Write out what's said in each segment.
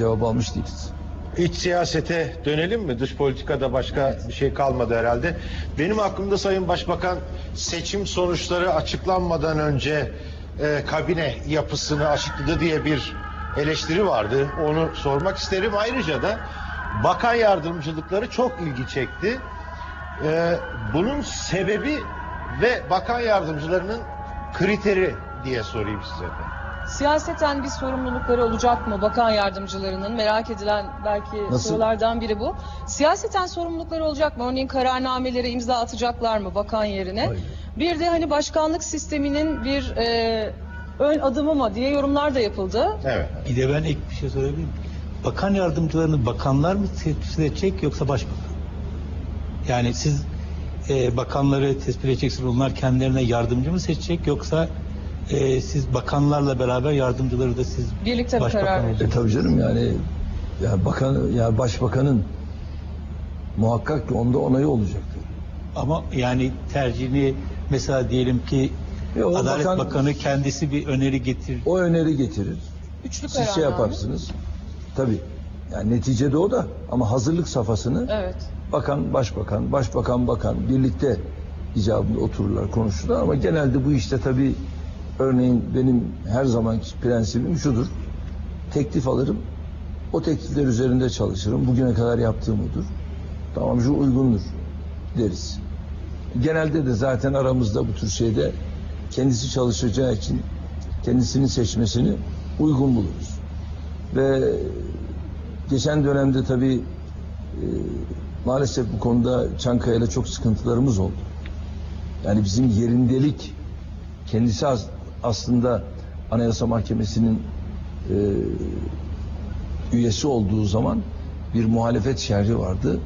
cevap almış değiliz. İç siyasete dönelim mi? Dış politikada başka bir şey kalmadı herhalde. Benim aklımda Sayın Başbakan seçim sonuçları açıklanmadan önce e, kabine yapısını açıkladı diye bir eleştiri vardı. Onu sormak isterim. Ayrıca da bakan yardımcılıkları çok ilgi çekti. E, bunun sebebi ve bakan yardımcılarının kriteri diye sorayım size de. Siyaseten bir sorumlulukları olacak mı bakan yardımcılarının? Merak edilen belki Nasıl? sorulardan biri bu. Siyaseten sorumlulukları olacak mı? Örneğin kararnamelere imza atacaklar mı bakan yerine? Hayır. Bir de hani başkanlık sisteminin bir e, ön adımı mı diye yorumlar da yapıldı. Evet. Bir de ben ek bir şey sorabilir miyim? Bakan yardımcılarını bakanlar mı tespit edecek yoksa başbakan? Yani siz e, bakanları tespit edeceksiniz. Onlar kendilerine yardımcı mı seçecek yoksa e, siz bakanlarla beraber yardımcıları da siz Birlikte bir başbakan karar olacak? E tabii canım yani ya bakan ya başbakanın muhakkak ki onda onayı olacaktır. Ama yani tercihini mesela diyelim ki E, o Adalet bakan- Bakanı kendisi bir öneri getirir. O öneri getirir. Üçlü Siz şey yaparsınız. Tabii. Yani neticede o da ama hazırlık safhasını Evet. bakan, başbakan, başbakan, bakan birlikte icabında otururlar, konuşurlar ama genelde bu işte tabii örneğin benim her zamanki prensibim şudur. Teklif alırım. O teklifler üzerinde çalışırım. Bugüne kadar yaptığım odur. Tamam şu uygundur deriz. Genelde de zaten aramızda bu tür şeyde kendisi çalışacağı için kendisini seçmesini uygun buluruz. Ve geçen dönemde tabii e, maalesef bu konuda Çankaya'yla çok sıkıntılarımız oldu. Yani bizim yerindelik kendisi as- aslında Anayasa Mahkemesi'nin e, üyesi olduğu zaman bir muhalefet şerhi vardı.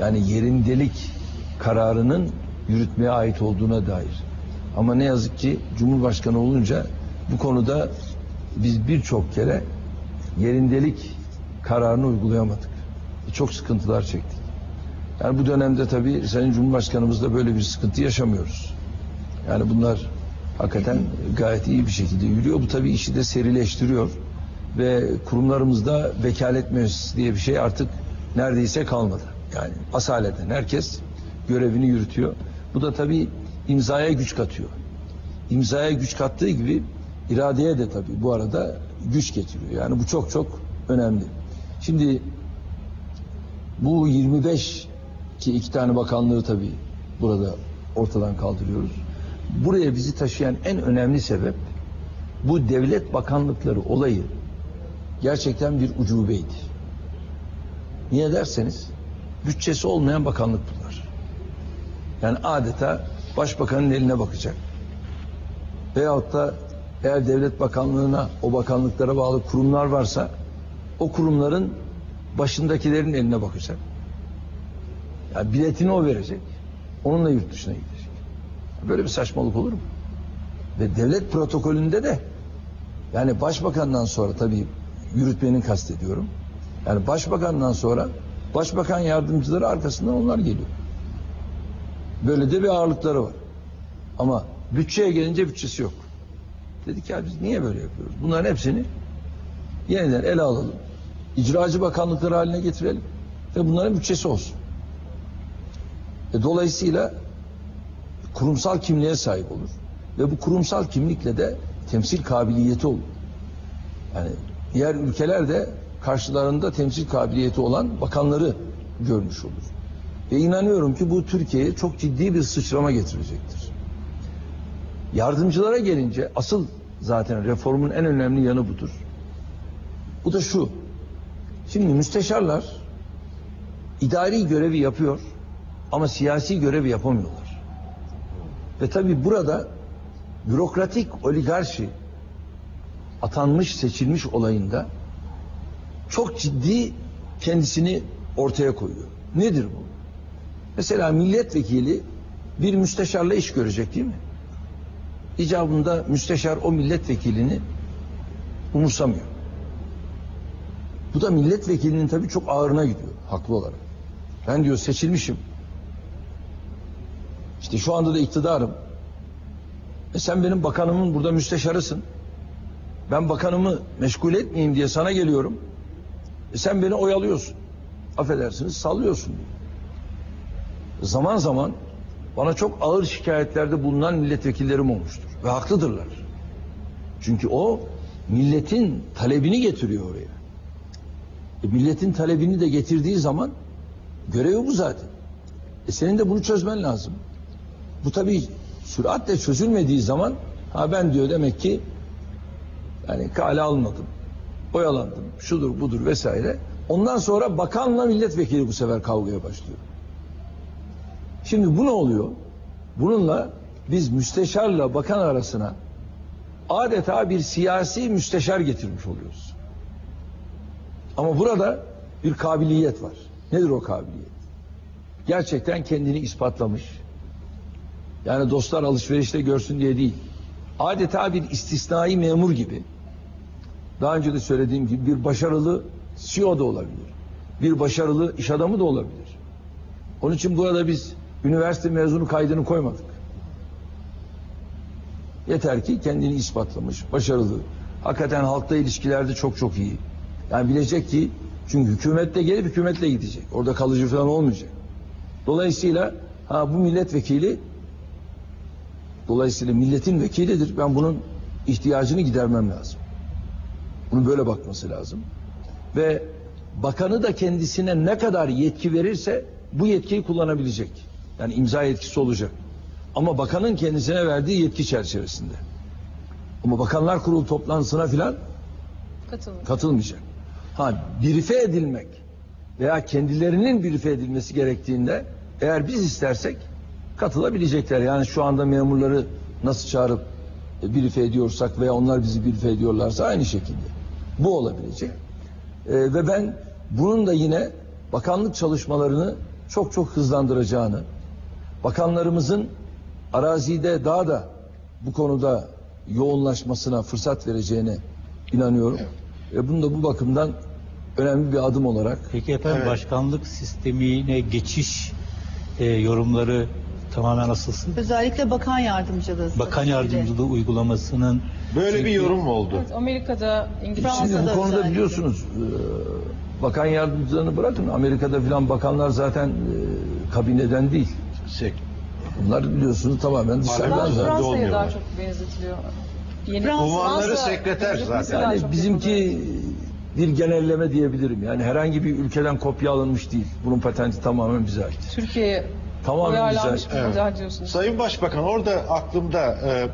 Yani yerindelik kararının yürütmeye ait olduğuna dair. Ama ne yazık ki Cumhurbaşkanı olunca bu konuda biz birçok kere yerindelik kararını uygulayamadık. E, Çok sıkıntılar çektik. Yani bu dönemde tabii Sayın Cumhurbaşkanımızla böyle bir sıkıntı yaşamıyoruz. Yani bunlar hakikaten gayet iyi bir şekilde yürüyor. Bu tabii işi de serileştiriyor. Ve kurumlarımızda vekalet müessesi diye bir şey artık neredeyse kalmadı. Yani asaleten herkes görevini yürütüyor. Bu da tabii imzaya güç katıyor. İmzaya güç kattığı gibi iradeye de tabii bu arada güç getiriyor. Yani bu çok çok önemli. Şimdi bu 25 ki iki tane bakanlığı tabii burada ortadan kaldırıyoruz. Buraya bizi taşıyan en önemli sebep bu devlet bakanlıkları olayı gerçekten bir ucubeydi. Niye derseniz bütçesi olmayan bakanlık bunlar. Yani adeta başbakanın eline bakacak. Veyahut da eğer devlet bakanlığına o bakanlıklara bağlı kurumlar varsa o kurumların başındakilerin eline bakacak. Yani biletini o verecek. Onunla yurt dışına gidecek. Böyle bir saçmalık olur mu? Ve devlet protokolünde de yani başbakandan sonra tabii yürütmenin kastediyorum. Yani başbakandan sonra başbakan yardımcıları arkasından onlar geliyor. Böyle de bir ağırlıkları var. Ama bütçeye gelince bütçesi yok. Dedik ya biz niye böyle yapıyoruz? Bunların hepsini yeniden ele alalım. İcracı bakanlıkları haline getirelim. Ve bunların bütçesi olsun. E, dolayısıyla kurumsal kimliğe sahip olur. Ve bu kurumsal kimlikle de temsil kabiliyeti olur. Yani diğer ülkeler de karşılarında temsil kabiliyeti olan bakanları görmüş olur. Ve inanıyorum ki bu Türkiye'ye çok ciddi bir sıçrama getirecektir. Yardımcılara gelince asıl zaten reformun en önemli yanı budur. Bu da şu. Şimdi müsteşarlar idari görevi yapıyor ama siyasi görevi yapamıyorlar. Ve tabi burada bürokratik oligarşi atanmış seçilmiş olayında çok ciddi kendisini ortaya koyuyor. Nedir bu? Mesela milletvekili bir müsteşarla iş görecek değil mi? İcabında müsteşar o milletvekilini umursamıyor. Bu da milletvekilinin tabii çok ağırına gidiyor haklı olarak. Ben diyor seçilmişim. İşte şu anda da iktidarım. E sen benim bakanımın burada müsteşarısın. Ben bakanımı meşgul etmeyeyim diye sana geliyorum. E sen beni oyalıyorsun. Affedersiniz sallıyorsun. Zaman zaman bana çok ağır şikayetlerde bulunan milletvekillerim olmuştur. Ve haklıdırlar. Çünkü o milletin talebini getiriyor oraya. E, milletin talebini de getirdiği zaman görevi bu zaten. E senin de bunu çözmen lazım. Bu tabii süratle çözülmediği zaman ha ben diyor demek ki yani kale almadım. Oyalandım. Şudur budur vesaire. Ondan sonra bakanla milletvekili bu sefer kavgaya başlıyor. Şimdi bu ne oluyor? Bununla biz müsteşarla bakan arasına adeta bir siyasi müsteşar getirmiş oluyoruz. Ama burada bir kabiliyet var. Nedir o kabiliyet? Gerçekten kendini ispatlamış. Yani dostlar alışverişte görsün diye değil. Adeta bir istisnai memur gibi. Daha önce de söylediğim gibi bir başarılı CEO da olabilir. Bir başarılı iş adamı da olabilir. Onun için burada biz üniversite mezunu kaydını koymadık. Yeter ki kendini ispatlamış, başarılı. Hakikaten halkla ilişkilerde çok çok iyi. Yani bilecek ki çünkü hükümette gelip hükümetle gidecek. Orada kalıcı falan olmayacak. Dolayısıyla ha bu milletvekili dolayısıyla milletin vekilidir. Ben bunun ihtiyacını gidermem lazım. Bunu böyle bakması lazım. Ve bakanı da kendisine ne kadar yetki verirse bu yetkiyi kullanabilecek. Yani imza yetkisi olacak. Ama bakanın kendisine verdiği yetki çerçevesinde. Ama bakanlar kurulu toplantısına filan katılmayacak. Ha birife edilmek veya kendilerinin birife edilmesi gerektiğinde eğer biz istersek katılabilecekler. Yani şu anda memurları nasıl çağırıp e, birife ediyorsak veya onlar bizi birife ediyorlarsa aynı şekilde. Bu olabilecek. E, ve ben bunun da yine bakanlık çalışmalarını çok çok hızlandıracağını, bakanlarımızın arazide daha da bu konuda yoğunlaşmasına fırsat vereceğine inanıyorum. Ve bunu da bu bakımdan önemli bir adım olarak Peki efendim Evet. başkanlık sistemine geçiş e, yorumları tamamen asılsın. Özellikle bakan yardımcılığı. Bakan yardımcılığı uygulamasının Böyle bir yorum mu oldu? Evet, Amerika'da, İngiltere'de. Şimdi bu konuda özellikle. biliyorsunuz e, bakan yardımcılarını bırakın Amerika'da filan bakanlar zaten e, kabineden değil. Sek. Bunlar biliyorsunuz tamamen dışarıdan zaten. Fransa'ya olmuyorlar. daha çok benzetiliyor. Yeni Fransa- Unvanları sekreter benzetmesi zaten. daha Yani bizimki bir genelleme diyebilirim. Yani herhangi bir ülkeden kopya alınmış değil. Bunun patenti tamamen bize ait. Türkiye'ye Tamamen bir Evet. diyorsunuz. Sayın Başbakan orada aklımda e,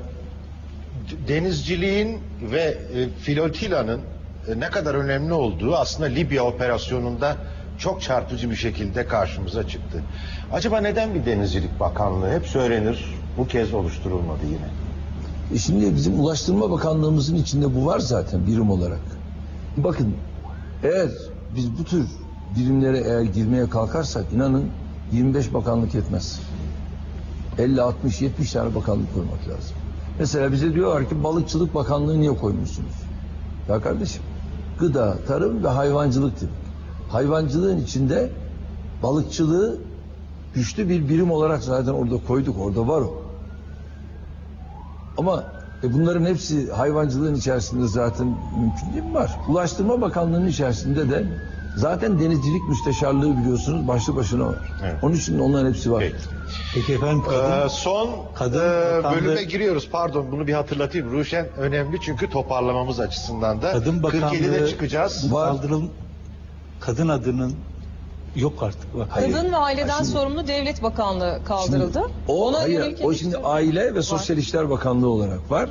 denizciliğin ve e, filotilanın e, ne kadar önemli olduğu aslında Libya operasyonunda çok çarpıcı bir şekilde karşımıza çıktı. Acaba neden bir denizcilik bakanlığı hep söylenir bu kez oluşturulmadı yine? E şimdi bizim Ulaştırma Bakanlığımızın içinde bu var zaten birim olarak. Bakın eğer biz bu tür birimlere eğer girmeye kalkarsak inanın 25 bakanlık yetmez. 50, 60, 70 tane bakanlık koymak lazım. Mesela bize diyorlar ki balıkçılık bakanlığı niye koymuşsunuz? Ya kardeşim gıda, tarım ve hayvancılık dedik. Hayvancılığın içinde balıkçılığı güçlü bir birim olarak zaten orada koyduk. Orada var o. Ama e, bunların hepsi hayvancılığın içerisinde zaten mümkün değil mi? Var. Ulaştırma Bakanlığı'nın içerisinde de zaten denizcilik müsteşarlığı biliyorsunuz başlı başına var. Evet. Onun için onların hepsi var. Peki. Peki efendim kadın Ee, son kadın e, bakanlığı- bölüme giriyoruz. Pardon bunu bir hatırlatayım. Ruşen önemli çünkü toparlamamız açısından da. kadın 47'de bakanlığı çıkacağız. Var. kaldırıl kadın adının yok artık. Bak, Hayır. Kadın ve aileden Ha, şimdi- sorumlu devlet bakanlığı kaldırıldı. Şimdi o Ona hayır, yönelik o şimdi Aile ve Var. Sosyal İşler Bakanlığı olarak var.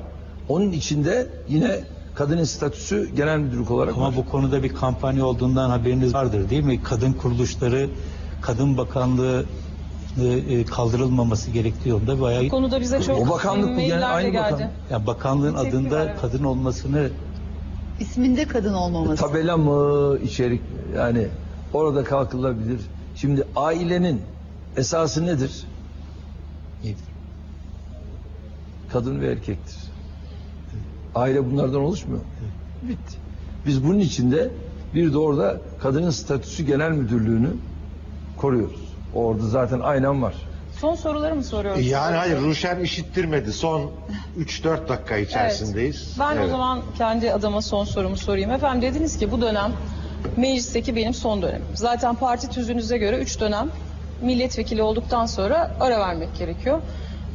Onun içinde yine kadının statüsü genel müdürlük olarak Ama var. bu konuda bir kampanya olduğundan haberiniz vardır değil mi? Kadın kuruluşları, kadın bakanlığı e, kaldırılmaması gerektiği yolunda bayağı Bu konuda bize çok O bakanlık bu, mailler yani de aynı geldi. bakan. ya bakanlığın tepki adında kadın olmasını İsminde kadın olmaması. Tabela mı içerik yani orada kalkılabilir. Şimdi ailenin esası nedir? Kadın ve erkektir. Aile bunlardan oluşmuyor. mu? Bitti. Biz bunun içinde bir de orada kadının statüsü genel müdürlüğünü koruyoruz. Orada zaten aynen var. Son soruları mı soruyoruz? Yani hayır Ruşen işittirmedi. Son 3-4 dakika içerisindeyiz. Ben o Evet. zaman kendi adıma son sorumu sorayım. Efendim dediniz ki bu dönem meclisteki benim son dönemim. Zaten parti tüzüğünüze göre 3 dönem milletvekili olduktan sonra ara vermek gerekiyor.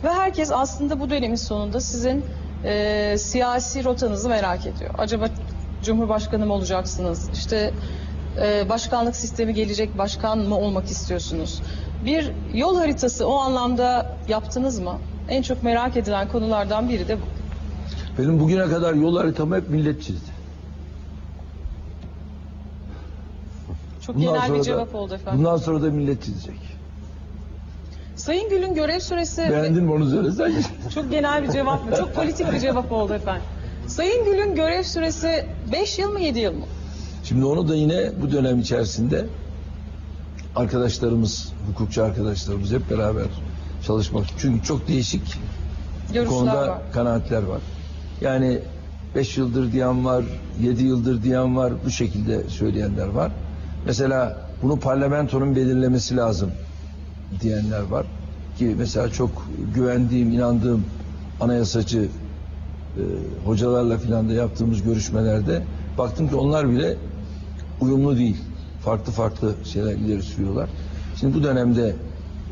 Ve herkes aslında bu dönemin sonunda sizin e, siyasi rotanızı merak ediyor. Acaba Cumhurbaşkanı mı olacaksınız? İşte e, başkanlık sistemi gelecek başkan mı olmak istiyorsunuz? Bir yol haritası o anlamda yaptınız mı? En çok merak edilen konulardan biri de bu. Benim bugüne kadar yol haritamı hep millet çizdi. Çok Bundan genel bir da- cevap oldu efendim. Bundan sonra da millet çizecek. Sayın Gül'ün görev süresi Beğendin mi onu söylesen. çok genel bir cevap mı? Çok politik bir cevap oldu efendim. Sayın Gül'ün görev süresi 5 yıl mı 7 yıl mı? Şimdi onu da yine bu dönem içerisinde arkadaşlarımız, hukukçu arkadaşlarımız hep beraber çalışmak. Çünkü çok değişik Görüşler konuda var. kanaatler var. Yani 5 yıldır diyen var, 7 yıldır diyen var, bu şekilde söyleyenler var. Mesela bunu parlamentonun belirlemesi lazım diyenler var. Ki mesela çok güvendiğim, inandığım anayasacı e, hocalarla filan da yaptığımız görüşmelerde baktım ki onlar bile uyumlu değil. Farklı farklı şeyler ileri sürüyorlar. Şimdi bu dönemde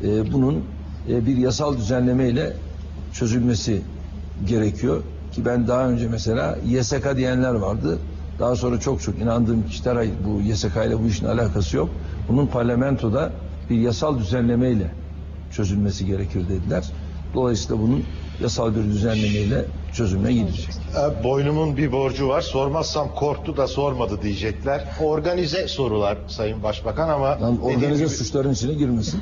e, bunun e, bir yasal düzenlemeyle çözülmesi gerekiyor. Ki ben daha önce mesela YSK diyenler vardı. Daha sonra çok çok inandığım kişiler hayır bu YSK ile bu işin alakası yok. Bunun parlamentoda bir yasal düzenlemeyle çözülmesi gerekir dediler. Dolayısıyla bunun yasal bir düzenlemeyle çözümüne gidecek. E, Boynumun bir borcu var. Sormazsam korktu da sormadı diyecekler. Organize sorular Sayın Başbakan ama dediğim organize gibi- suçların içine girmesin.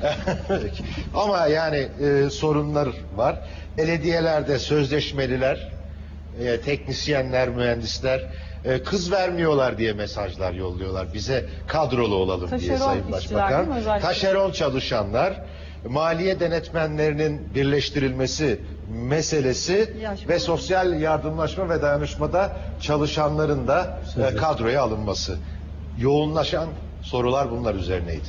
Ama yani e, sorunlar var. Belediyelerde sözleşmeliler, e, teknisyenler, mühendisler e, kız vermiyorlar diye mesajlar yolluyorlar. Bize kadrolu olalım diye Taşeron Sayın işçiler Başbakan. değil mi özellikle? Taşeron çalışanlar, maliye denetmenlerinin birleştirilmesi meselesi Yaş- ve sosyal yardımlaşma ve dayanışmada çalışanların da e, kadroya alınması. Yoğunlaşan sorular bunlar üzerineydi.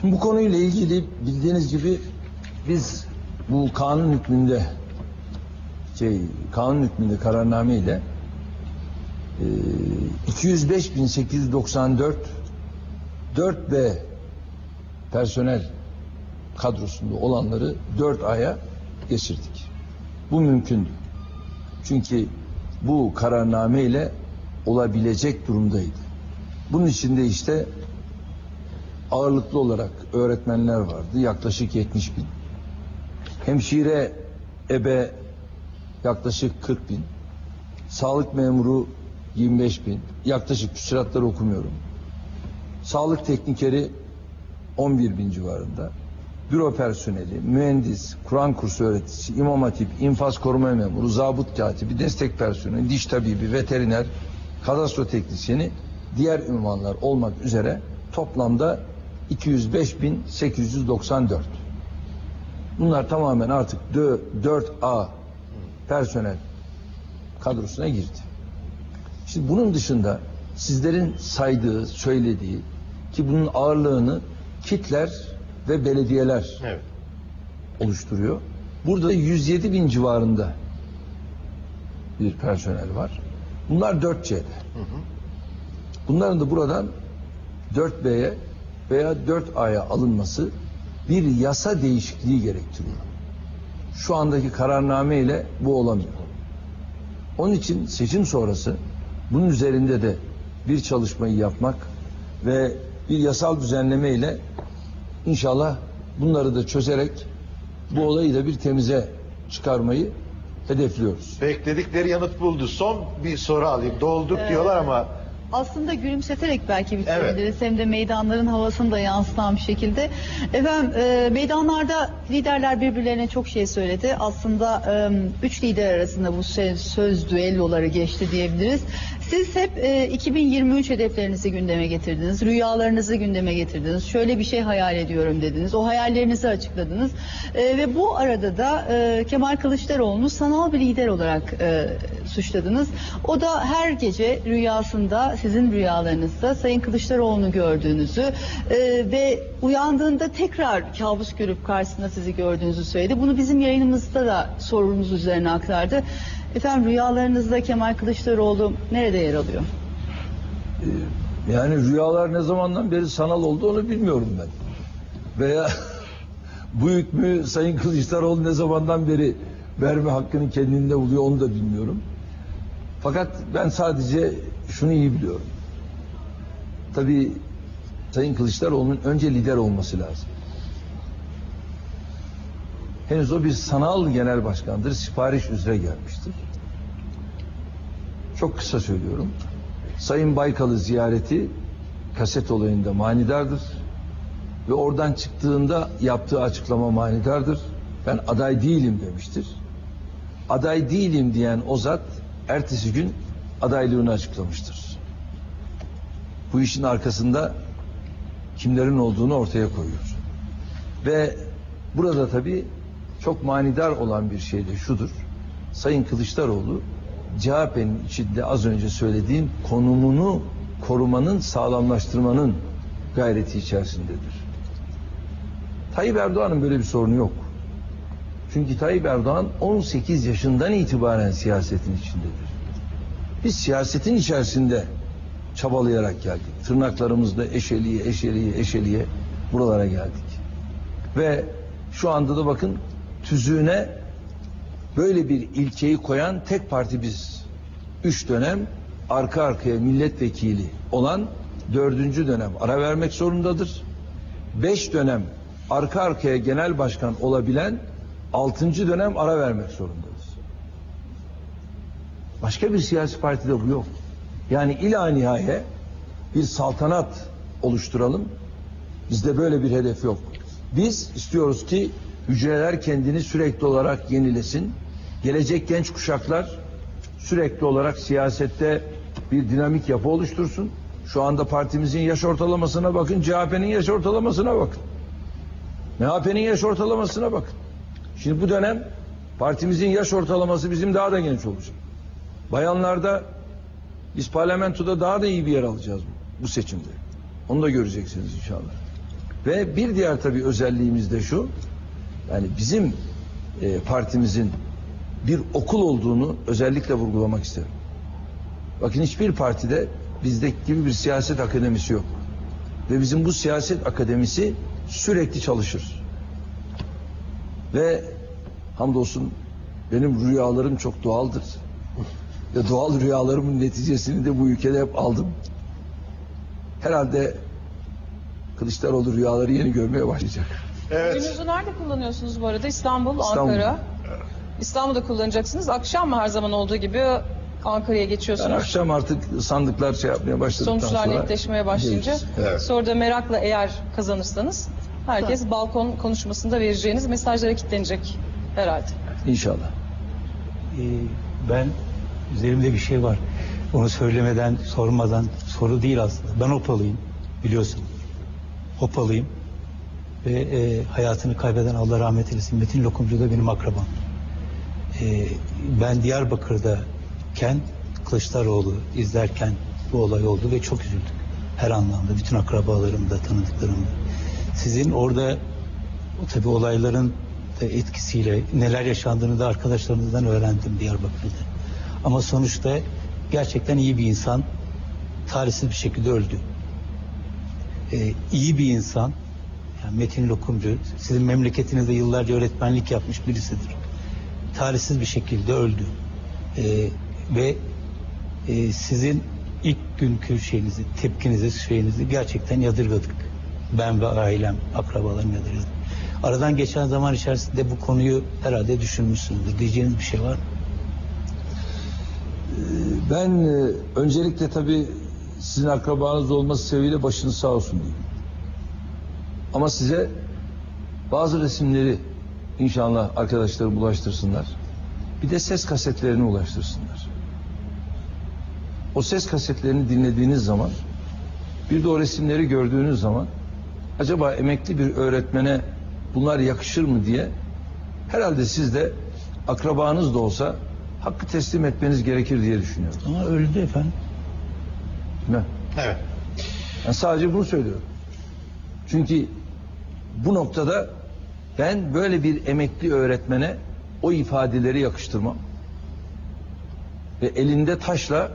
Şimdi bu konuyla ilgili bildiğiniz gibi biz bu kanun hükmünde şey kanun hükmünde kararname ile 205.894 4B personel kadrosunda olanları 4 aya geçirdik. Bu mümkündü. Çünkü bu kararname ile olabilecek durumdaydı. Bunun içinde işte ağırlıklı olarak öğretmenler vardı. Yaklaşık 70 bin. Hemşire, ebe yaklaşık 40 bin. Sağlık memuru 25 bin. Yaklaşık küsuratları okumuyorum. Sağlık teknikeri 11 bin civarında. Büro personeli, mühendis, Kur'an kursu öğreticisi, imam hatip, infaz koruma memuru, zabıt katibi, destek personeli, diş tabibi, veteriner, kadastro teknisyeni, diğer ünvanlar olmak üzere toplamda 205.894. Bunlar tamamen artık 4A personel kadrosuna girdi. Şimdi bunun dışında sizlerin saydığı, söylediği ki bunun ağırlığını kitler ve belediyeler Evet. oluşturuyor. Burada 107 bin civarında bir personel var. Bunlar 4C'de. Bunların da buradan 4B'ye veya 4A'ya alınması bir yasa değişikliği gerektiriyor. Şu andaki kararname ile bu olamıyor. Onun için seçim sonrası bunun üzerinde de bir çalışmayı yapmak ve bir yasal düzenleme ile inşallah bunları da çözerek bu olayı da bir temize çıkarmayı hedefliyoruz. Bekledikleri yanıt buldu. Son bir soru alayım. Dolduk diyorlar ama Aslında gülümseterek belki bitirebiliriz. Hem de meydanların havasını da yansıtan bir şekilde. Efendim e, meydanlarda liderler birbirlerine çok şey söyledi. Aslında üç lider arasında bu söz, söz düelloları geçti diyebiliriz. Siz hep e, 2023 hedeflerinizi gündeme getirdiniz. Rüyalarınızı gündeme getirdiniz. Şöyle bir şey hayal ediyorum dediniz. O hayallerinizi açıkladınız. Ve bu arada da Kemal Kılıçdaroğlu'nu sanal bir lider olarak suçladınız. O da her gece rüyasında, sizin rüyalarınızda Sayın Kılıçdaroğlu'nu gördüğünüzü ve uyandığında tekrar kabus görüp karşısında sizi gördüğünüzü söyledi. Bunu bizim yayınımızda da sorunuz üzerine aktardı. Efendim rüyalarınızda Kemal Kılıçdaroğlu nerede yer alıyor? Yani rüyalar ne zamandan beri sanal oldu onu bilmiyorum ben. Veya bu hükmü Sayın Kılıçdaroğlu ne zamandan beri verme hakkını kendinde buluyor onu da bilmiyorum. Fakat ben sadece şunu iyi biliyorum. Tabii Sayın Kılıçdaroğlu'nun önce lider olması lazım. Henüz o bir sanal genel başkandır. Sipariş üzere gelmiştir. Çok kısa söylüyorum. Sayın Baykal'ı ziyareti kaset olayında manidardır. Ve oradan çıktığında yaptığı açıklama manidardır. Ben aday değilim demiştir. Aday değilim diyen o zat ertesi gün adaylığını açıklamıştır. Bu işin arkasında kimlerin olduğunu ortaya koyuyor. Ve burada tabii çok manidar olan bir şey de şudur. Sayın Kılıçdaroğlu CHP'nin içinde az önce söylediğim konumunu korumanın, sağlamlaştırmanın gayreti içerisindedir. Tayyip Erdoğan'ın böyle bir sorunu yok. Çünkü Tayyip Erdoğan 18 yaşından itibaren siyasetin içindedir. Biz siyasetin içerisinde çabalayarak geldik. Tırnaklarımızda eşeliye, eşeliye, eşeliye buralara geldik. Ve şu anda da bakın tüzüğüne böyle bir ilkeyi koyan tek parti biz. Üç dönem arka arkaya milletvekili olan dördüncü dönem ara vermek zorundadır. Beş dönem arka arkaya genel başkan olabilen altıncı dönem ara vermek zorundadır. Başka bir siyasi partide bu yok. Yani ila nihaye bir saltanat oluşturalım. Bizde böyle bir hedef yok. Biz istiyoruz ki hücreler kendini sürekli olarak yenilesin. Gelecek genç kuşaklar sürekli olarak siyasette bir dinamik yapı oluştursun. Şu anda partimizin yaş ortalamasına bakın, CHP'nin yaş ortalamasına bakın. MHP'nin yaş ortalamasına bakın. Şimdi bu dönem partimizin yaş ortalaması bizim daha da genç olacak. Bayanlarda biz parlamentoda daha da iyi bir yer alacağız bu, bu seçimde. Onu da göreceksiniz inşallah. Ve bir diğer tabii özelliğimiz de şu. Yani bizim e, partimizin bir okul olduğunu özellikle vurgulamak isterim. Bakın hiçbir partide bizdeki gibi bir siyaset akademisi yok. Ve bizim bu siyaset akademisi sürekli çalışır. Ve hamdolsun benim rüyalarım çok doğaldır. Ve doğal rüyalarımın neticesini de bu ülkede hep aldım. Herhalde Kılıçdaroğlu rüyaları yeni görmeye başlayacak. Evet. Oyunuzu nerede kullanıyorsunuz bu arada? İstanbul, İstanbul. Ankara. İstanbul'da kullanacaksınız. Akşam mı her zaman olduğu gibi Ankara'ya Ben geçiyorsunuz? akşam artık sandıklar şey yapmaya başladıktan Sonuçlar sonra... netleşmeye başlayınca. Evet. Sonra da merakla eğer kazanırsanız herkes balkon konuşmasında vereceğiniz mesajlara kilitlenecek herhalde. İnşallah. Ee, ben üzerimde bir şey var. Onu söylemeden, sormadan soru değil aslında. Ben Hopalıyım biliyorsun. Hopalıyım ve e, hayatını kaybeden Allah rahmet eylesin Metin Lokumcu da benim akrabam. E, ben Diyarbakır'dayken Kılıçdaroğlu izlerken bu olay oldu ve çok üzüldük. Her anlamda bütün akrabalarımda, tanıdıklarımda. Sizin orada o tabii olayların da etkisiyle neler yaşandığını da arkadaşlarımızdan öğrendim Diyarbakır'da. Ama sonuçta gerçekten iyi bir insan talihsiz bir şekilde öldü. Ee, iyi bir insan yani Metin Lokumcu sizin memleketinizde yıllarca öğretmenlik yapmış birisidir. Talihsiz bir şekilde öldü. Ee, ve e, sizin ilk günkü şeyinizi, tepkinizi, şeyinizi gerçekten yadırgadık. Ben ve ailem, akrabalarım yadırgadık. Aradan geçen zaman içerisinde bu konuyu herhalde düşünmüşsünüzdür. Diyeceğiniz bir şey var mı? Ben e, öncelikle tabii sizin akrabanız olması sebebiyle başınız sağ olsun diyeyim. Ama size bazı resimleri inşallah arkadaşlarım ulaştırsınlar. Bir de ses kasetlerini ulaştırsınlar. O ses kasetlerini dinlediğiniz zaman bir de o resimleri gördüğünüz zaman acaba emekli bir öğretmene bunlar yakışır mı diye herhalde siz de akrabanız da olsa hakkı teslim etmeniz gerekir diye düşünüyorum. Ama öldü efendim. Ben, Evet. ben sadece bunu söylüyorum. Çünkü bu noktada ben böyle bir emekli öğretmene o ifadeleri yakıştırmam. Ve elinde taşla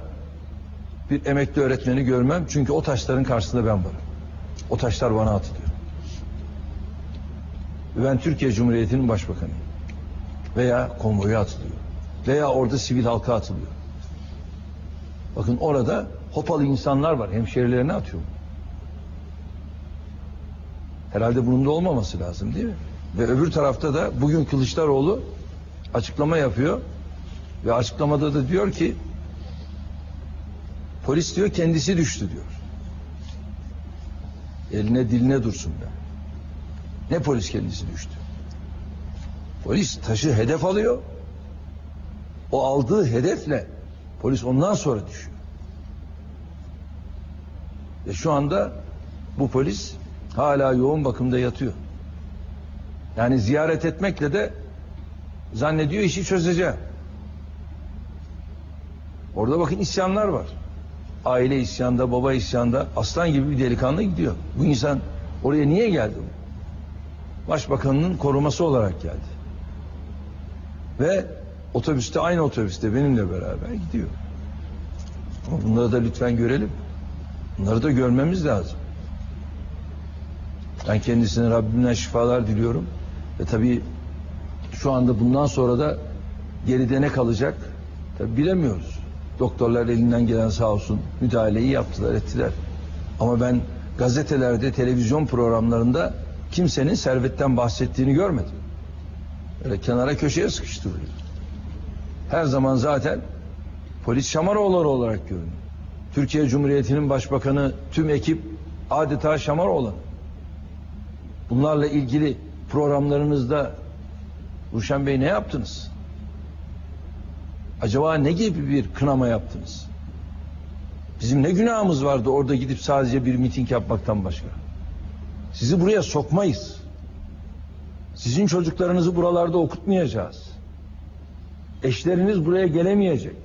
bir emekli öğretmeni görmem. Çünkü o taşların karşısında ben varım. O taşlar bana atılıyor. Ve Ben Türkiye Cumhuriyeti'nin başbakanıyım. Veya konvoya atılıyor. Veya orada sivil halka atılıyor. Bakın orada hopalı insanlar var. Hemşerilerine atıyor. Herhalde bunun da olmaması lazım değil mi? Ve öbür tarafta da bugün Kılıçdaroğlu açıklama yapıyor. Ve açıklamada da diyor ki polis diyor kendisi düştü diyor. Eline diline dursun be. Ne polis kendisi düştü? Polis taşı hedef alıyor. O aldığı hedefle polis ondan sonra düşüyor. Ve şu anda bu polis hala yoğun bakımda yatıyor. Yani ziyaret etmekle de zannediyor işi çözeceğim. Orada bakın isyanlar var. Aile isyanda, baba isyanda, aslan gibi bir delikanlı gidiyor. Bu insan oraya niye geldi? Başbakanının koruması olarak geldi. Ve otobüste aynı otobüste benimle beraber gidiyor. Ama bunları da lütfen görelim. Bunları da görmemiz lazım. Ben kendisine Rabbimden şifalar diliyorum. Ve tabii şu anda bundan sonra da geride ne kalacak? Tabii bilemiyoruz. Doktorlar elinden gelen sağ olsun müdahaleyi yaptılar, ettiler. Ama ben gazetelerde, televizyon programlarında kimsenin servetten bahsettiğini görmedim. Öyle kenara köşeye sıkıştırılıyor. Her zaman zaten polis şamaroğulları olarak görünüyor. Türkiye Cumhuriyeti'nin başbakanı, tüm ekip adeta şamaroğlan. Bunlarla ilgili programlarınızda Ruşen Bey ne yaptınız? Acaba ne gibi bir kınama yaptınız? Bizim ne günahımız vardı orada gidip sadece bir miting yapmaktan başka? Sizi buraya sokmayız. Sizin çocuklarınızı buralarda okutmayacağız. Eşleriniz buraya gelemeyecek.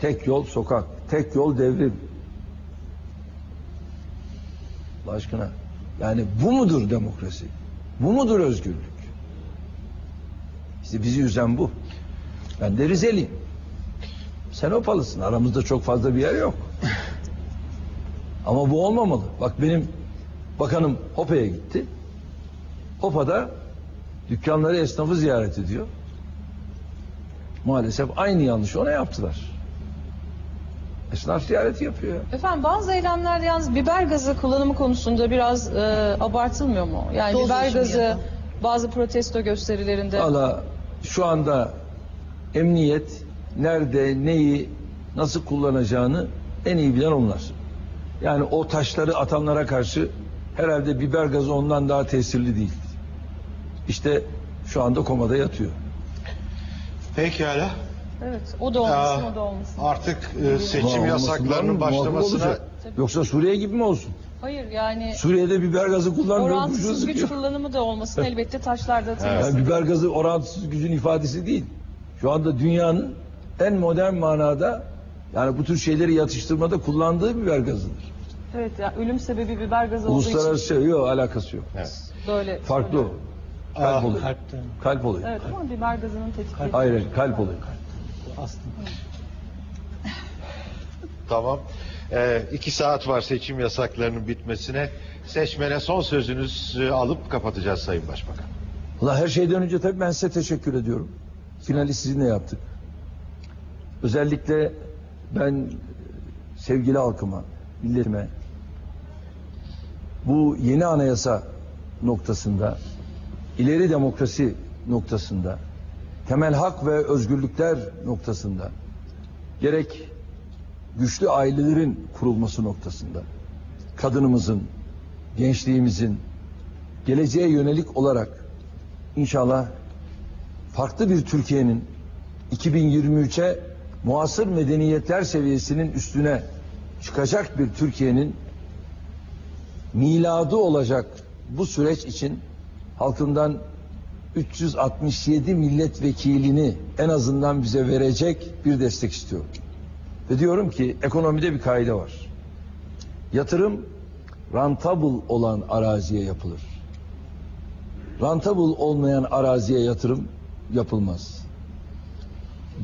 Tek yol sokak, tek yol devrim. Allah aşkına. Yani bu mudur demokrasi? Bu mudur özgürlük? İşte bizi üzen bu. Ben de Rizeliyim. Sen Opalısın. Aramızda çok fazla bir yer yok. Ama bu olmamalı. Bak benim bakanım Hopa'ya gitti. Hopa'da dükkanları esnafı ziyaret ediyor. Maalesef aynı yanlışı ona yaptılar. Esnaf ziyareti yapıyor. Efendim bazı eylemlerde yalnız biber gazı kullanımı konusunda biraz e, abartılmıyor mu? Yani Doz biber gazı yapın. bazı protesto gösterilerinde Valla şu anda emniyet nerede neyi nasıl kullanacağını en iyi bilen onlar. Yani o taşları atanlara karşı herhalde biber gazı ondan daha tesirli değil. İşte şu anda komada yatıyor. Pekala. Evet, o da olmasın, Aa, o da olmasın. Artık e, seçim yasaklarının başlamasına. Yoksa Suriye gibi mi olsun? Hayır yani Suriye'de biber gazı kullanmıyor. orantısız güç kullanımı da olmasın elbette taşlarda atılmasın. Yani biber gazı orantısız gücün ifadesi değil. Şu anda dünyanın en modern manada yani bu tür şeyleri yatıştırmada kullandığı biber gazıdır. Evet ya ölüm sebebi biber gazı olduğu için Uluslararası şey yok alakası yok. Evet. böyle Farklı o. Kalp. Kalpten. Kalp oluyor. Evet ama biber gazının tetikleyici. Hayır hayır, kalp oluyor. Aslında. Tamam. Ee, iki saat var seçim yasaklarının bitmesine. Seçmene son sözünüzü alıp kapatacağız Sayın Başbakan. Valla her şeyden önce tabii ben size teşekkür ediyorum. Finali sizinle yaptık. Özellikle ben sevgili halkıma, milletime bu yeni anayasa noktasında, ileri demokrasi noktasında, temel hak ve özgürlükler noktasında, gerek güçlü ailelerin kurulması noktasında, kadınımızın, gençliğimizin geleceğe yönelik olarak İnşallah farklı bir Türkiye'nin 2023'e muasır medeniyetler seviyesinin üstüne çıkacak bir Türkiye'nin miladı olacak bu süreç için halkından 367 milletvekilini en azından bize verecek bir destek istiyorum. Ve diyorum ki ekonomide bir kaide var. Yatırım rentable olan araziye yapılır rentable olmayan araziye yatırım yapılmaz.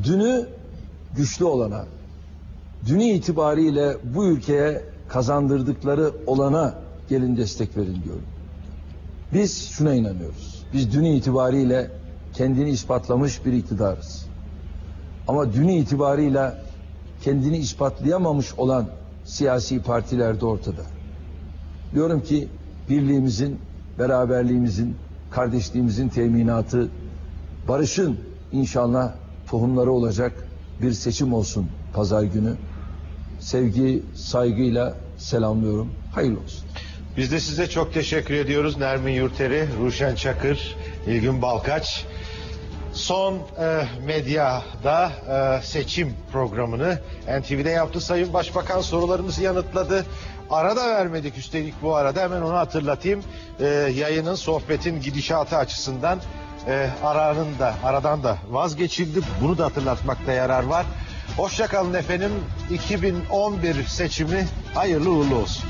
Dünü güçlü olana, dünü itibariyle bu ülkeye kazandırdıkları olana gelin destek verin diyorum. Biz şuna inanıyoruz. Biz dünü itibariyle kendini ispatlamış bir iktidarız. Ama dünü itibariyle kendini ispatlayamamış olan siyasi partiler de ortada. Diyorum ki birliğimizin, beraberliğimizin, kardeşliğimizin teminatı, barışın inşallah tohumları olacak bir seçim olsun pazar günü. Sevgi, saygıyla selamlıyorum. Hayırlı olsun. Biz de size çok teşekkür ediyoruz. Nermin Yurteri, Ruşen Çakır, İlgün Balkaç. Son e, medyada e, seçim programını NTV'de yaptı. Sayın Başbakan sorularımızı yanıtladı. Ara da vermedik üstelik bu arada hemen onu hatırlatayım. E, yayının, sohbetin gidişatı açısından e, aranın da, aradan da vazgeçildi. Bunu da hatırlatmakta yarar var. Hoşçakalın efendim. 2011 seçimi hayırlı uğurlu olsun.